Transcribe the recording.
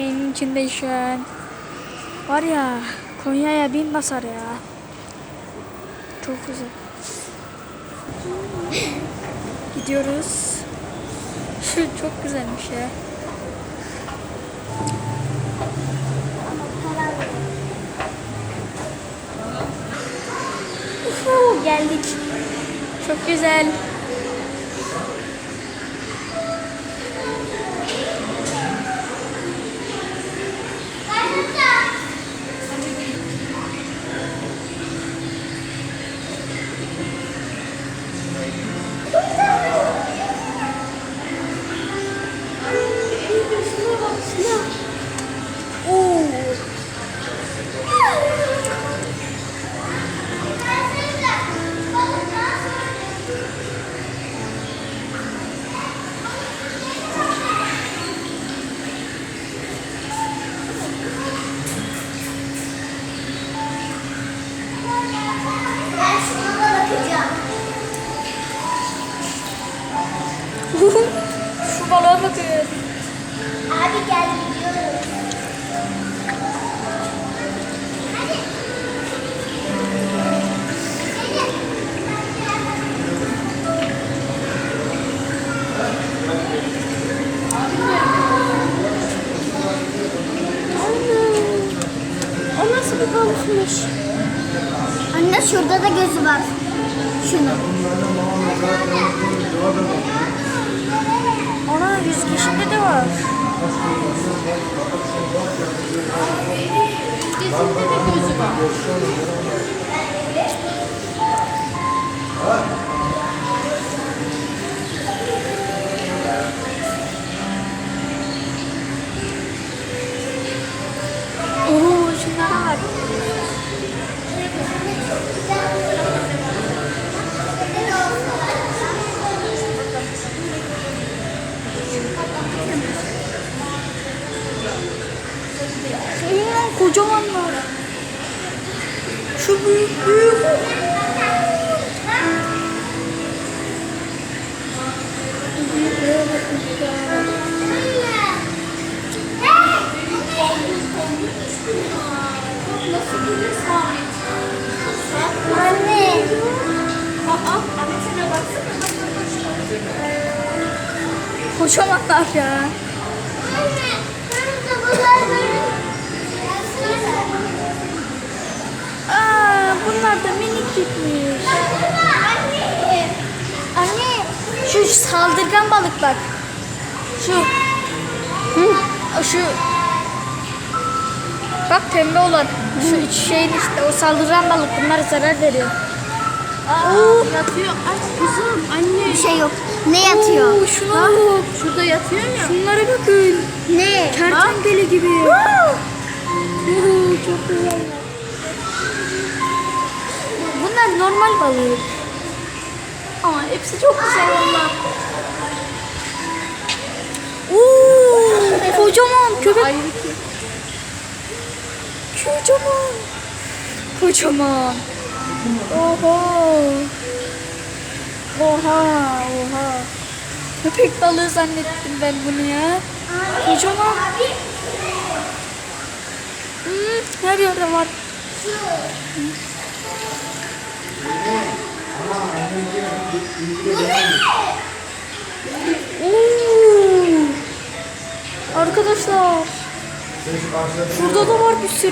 geminin içinde an. Var ya Konya'ya bin basar ya. Çok güzel. Gidiyoruz. Şu çok güzelmiş ya. Uhu, geldik. Çok güzel. Bir balıkmış? Anne şurada da gözü var. Şunu. Ana yüz kişide de var. Oo Oo, kocamanlar. Şu büyük büyük. Büyüklüğe bakın ya. Anne. Kocamanlar ya. Anne. bunlar böyle. Aa, bunlar da minik gitmiş. Anne. Anne. Şu saldırgan balık bak. Şu. Hı, şu. Bak pembe olan. Şu iç şeyin işte o saldırgan balık bunlara zarar veriyor. Oo, Yatıyor. Aç kızım anne. Bir şey yok. Ne yatıyor? Oo, şuna bak. Şurada yatıyor ya. Şunlara bakın. Ne? Kertenkele gibi. Oo, çok güzel. Normal balık. Ama hepsi çok güzel valla. Oo, kocaman köpek. Kocaman. Kocaman. Oha. Oha, oha. Köpek balığı zannettim ben bunu ya. Kocaman. Hmm, her yerde var. Oo. Arkadaşlar. Şurada da var bir sürü.